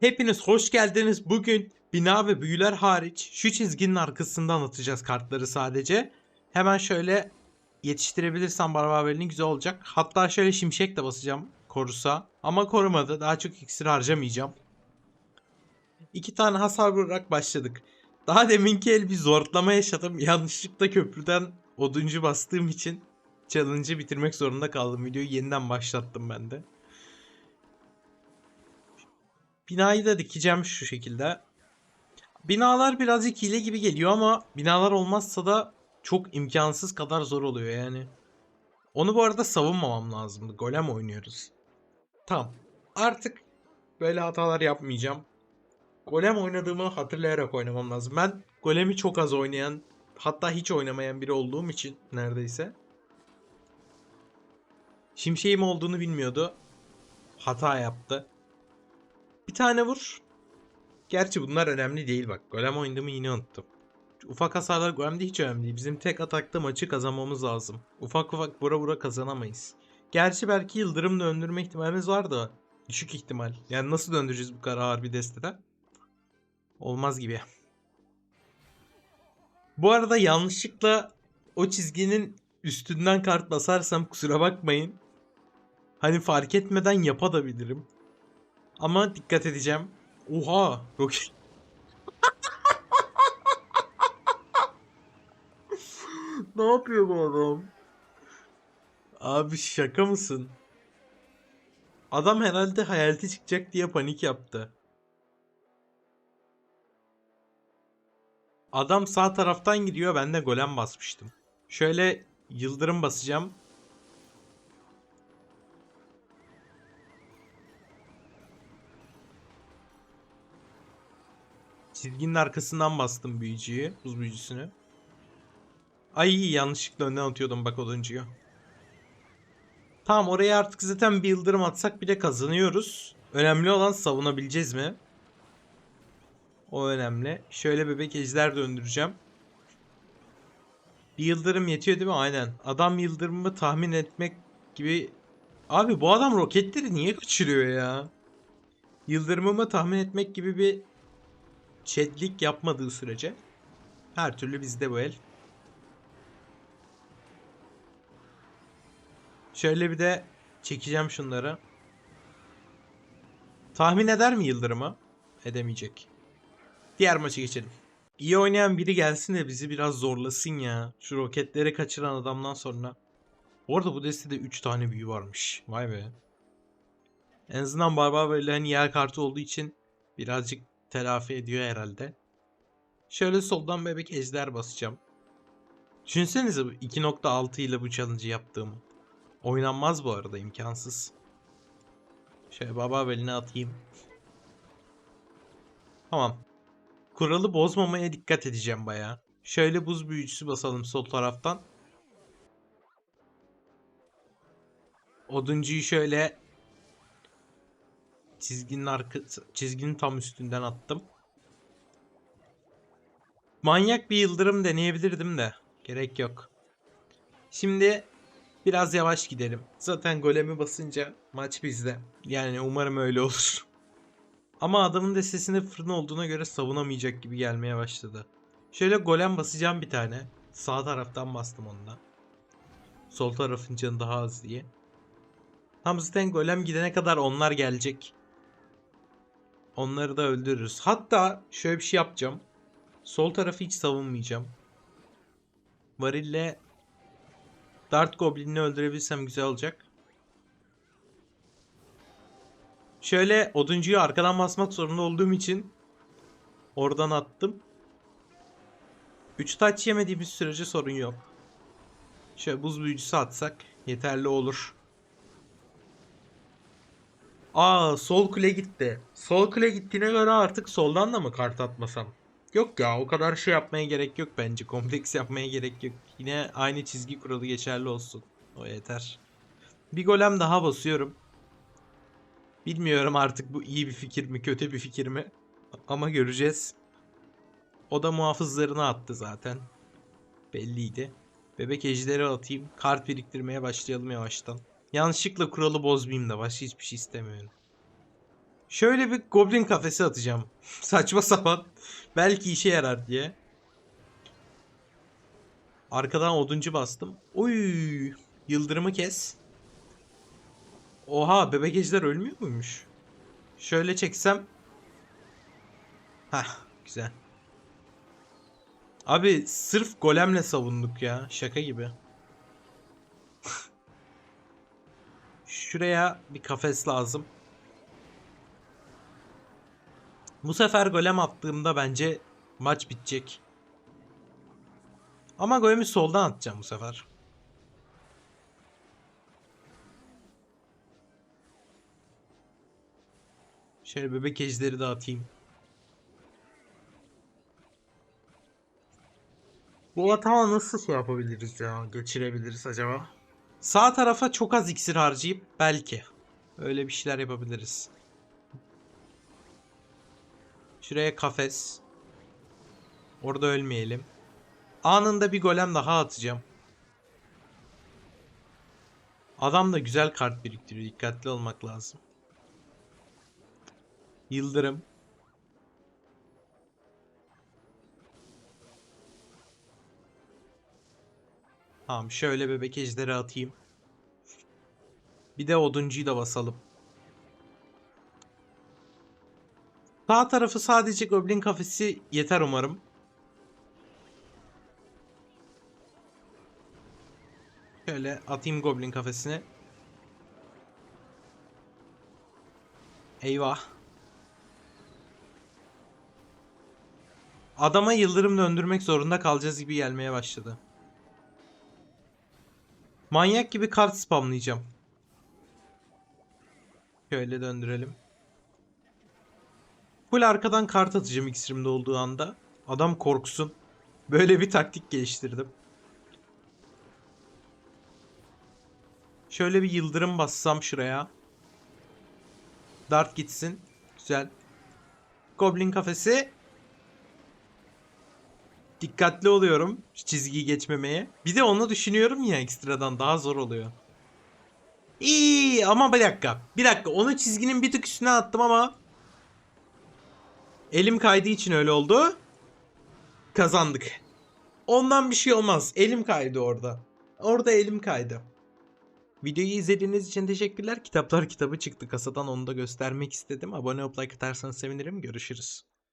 Hepiniz hoş geldiniz. Bugün bina ve büyüler hariç şu çizginin arkasında anlatacağız kartları sadece. Hemen şöyle yetiştirebilirsem Barbavel'in güzel olacak. Hatta şöyle şimşek de basacağım korusa. Ama korumadı. Daha çok iksir harcamayacağım. İki tane hasar vurarak başladık. Daha deminki el bir zorlama yaşadım. Yanlışlıkla köprüden oduncu bastığım için challenge'ı bitirmek zorunda kaldım. Videoyu yeniden başlattım ben de. Binayı da dikeceğim şu şekilde. Binalar birazcık hile gibi geliyor ama binalar olmazsa da çok imkansız kadar zor oluyor yani. Onu bu arada savunmamam lazımdı. Golem oynuyoruz. Tamam. Artık böyle hatalar yapmayacağım. Golem oynadığımı hatırlayarak oynamam lazım. Ben Golem'i çok az oynayan, hatta hiç oynamayan biri olduğum için neredeyse. Şimşeğim olduğunu bilmiyordu. Hata yaptı. Tane vur. Gerçi bunlar önemli değil bak. Golem oynadığımı yine unuttum. Ufak hasarlar Golem'de hiç önemli değil. Bizim tek atakta maçı kazanmamız lazım. Ufak ufak vura vura kazanamayız. Gerçi belki Yıldırım döndürme ihtimalimiz var da düşük ihtimal. Yani nasıl döndüreceğiz bu kadar ağır bir destede? Olmaz gibi. Bu arada yanlışlıkla o çizginin üstünden kart basarsam kusura bakmayın. Hani fark etmeden yapabilirim. Ama dikkat edeceğim. Oha! Roket. ne yapıyor bu adam? Abi şaka mısın? Adam herhalde hayaleti çıkacak diye panik yaptı. Adam sağ taraftan gidiyor ben de golem basmıştım. Şöyle yıldırım basacağım. Çizginin arkasından bastım büyücüyü, buz büyücüsünü. Ay yanlışlıkla önden atıyordum bak oduncuyu. Tamam oraya artık zaten bir yıldırım atsak bile kazanıyoruz. Önemli olan savunabileceğiz mi? O önemli. Şöyle bebek ejder döndüreceğim. Bir yıldırım yetiyor değil mi? Aynen. Adam yıldırımı tahmin etmek gibi... Abi bu adam roketleri niye kaçırıyor ya? Yıldırımımı tahmin etmek gibi bir chatlik yapmadığı sürece her türlü bizde bu el. Şöyle bir de çekeceğim şunları. Tahmin eder mi Yıldırım'ı? Edemeyecek. Diğer maçı geçelim. İyi oynayan biri gelsin de bizi biraz zorlasın ya. Şu roketleri kaçıran adamdan sonra. Bu arada bu destede 3 tane büyü varmış. Vay be. En azından Barbar böyle hani yer kartı olduğu için birazcık telafi ediyor herhalde. Şöyle soldan bebek ejder basacağım. Düşünsenize bu 2.6 ile bu challenge'ı yaptığımı. Oynanmaz bu arada imkansız. Şöyle baba beline atayım. Tamam. Kuralı bozmamaya dikkat edeceğim baya. Şöyle buz büyücüsü basalım sol taraftan. Oduncuyu şöyle çizginin arka çizginin tam üstünden attım. Manyak bir yıldırım deneyebilirdim de gerek yok. Şimdi biraz yavaş gidelim. Zaten golemi basınca maç bizde. Yani umarım öyle olur. Ama adamın destesinde fırın olduğuna göre savunamayacak gibi gelmeye başladı. Şöyle golem basacağım bir tane. Sağ taraftan bastım onunla. Sol tarafın canı daha az diye. Tam zaten golem gidene kadar onlar gelecek. Onları da öldürürüz. Hatta şöyle bir şey yapacağım. Sol tarafı hiç savunmayacağım. Varille Dart Goblin'i öldürebilsem güzel olacak. Şöyle oduncuyu arkadan basmak zorunda olduğum için oradan attım. 3 taç yemediğimiz sürece sorun yok. Şöyle buz büyücüsü atsak yeterli olur. Aa sol kule gitti. Sol kule gittiğine göre artık soldan da mı kart atmasam? Yok ya o kadar şey yapmaya gerek yok bence. Kompleks yapmaya gerek yok. Yine aynı çizgi kuralı geçerli olsun. O yeter. Bir golem daha basıyorum. Bilmiyorum artık bu iyi bir fikir mi kötü bir fikir mi. Ama göreceğiz. O da muhafızlarını attı zaten. Belliydi. Bebek ejderi atayım. Kart biriktirmeye başlayalım yavaştan. Yanlışlıkla kuralı bozmayayım da başka hiçbir şey istemiyorum. Şöyle bir goblin kafesi atacağım. Saçma sapan. Belki işe yarar diye. Arkadan oduncu bastım. Oy! Yıldırımı kes. Oha bebek ejder ölmüyor muymuş? Şöyle çeksem. Hah güzel. Abi sırf golemle savunduk ya. Şaka gibi. Şuraya bir kafes lazım. Bu sefer golem attığımda bence maç bitecek. Ama golemi soldan atacağım bu sefer. Şöyle bebek ejderi de atayım. Bu atağı nasıl şey yapabiliriz ya? Geçirebiliriz acaba? Sağ tarafa çok az iksir harcayıp belki. Öyle bir şeyler yapabiliriz. Şuraya kafes. Orada ölmeyelim. Anında bir golem daha atacağım. Adam da güzel kart biriktiriyor. Dikkatli olmak lazım. Yıldırım. Tamam şöyle bebek ejderi atayım. Bir de oduncuyu da basalım. Sağ tarafı sadece goblin kafesi yeter umarım. Şöyle atayım goblin kafesine. Eyvah. Adama yıldırım döndürmek zorunda kalacağız gibi gelmeye başladı. Manyak gibi kart spamlayacağım. Şöyle döndürelim. Full arkadan kart atacağım iksirimde olduğu anda. Adam korksun. Böyle bir taktik geliştirdim. Şöyle bir yıldırım bassam şuraya. Dart gitsin. Güzel. Goblin kafesi. Dikkatli oluyorum çizgiyi geçmemeye. Bir de onu düşünüyorum ya ekstradan daha zor oluyor. İyi ama bir dakika. Bir dakika onu çizginin bir tık üstüne attım ama elim kaydığı için öyle oldu. Kazandık. Ondan bir şey olmaz. Elim kaydı orada. Orada elim kaydı. Videoyu izlediğiniz için teşekkürler. Kitaplar kitabı çıktı kasadan onu da göstermek istedim. Abone olup like atarsanız sevinirim. Görüşürüz.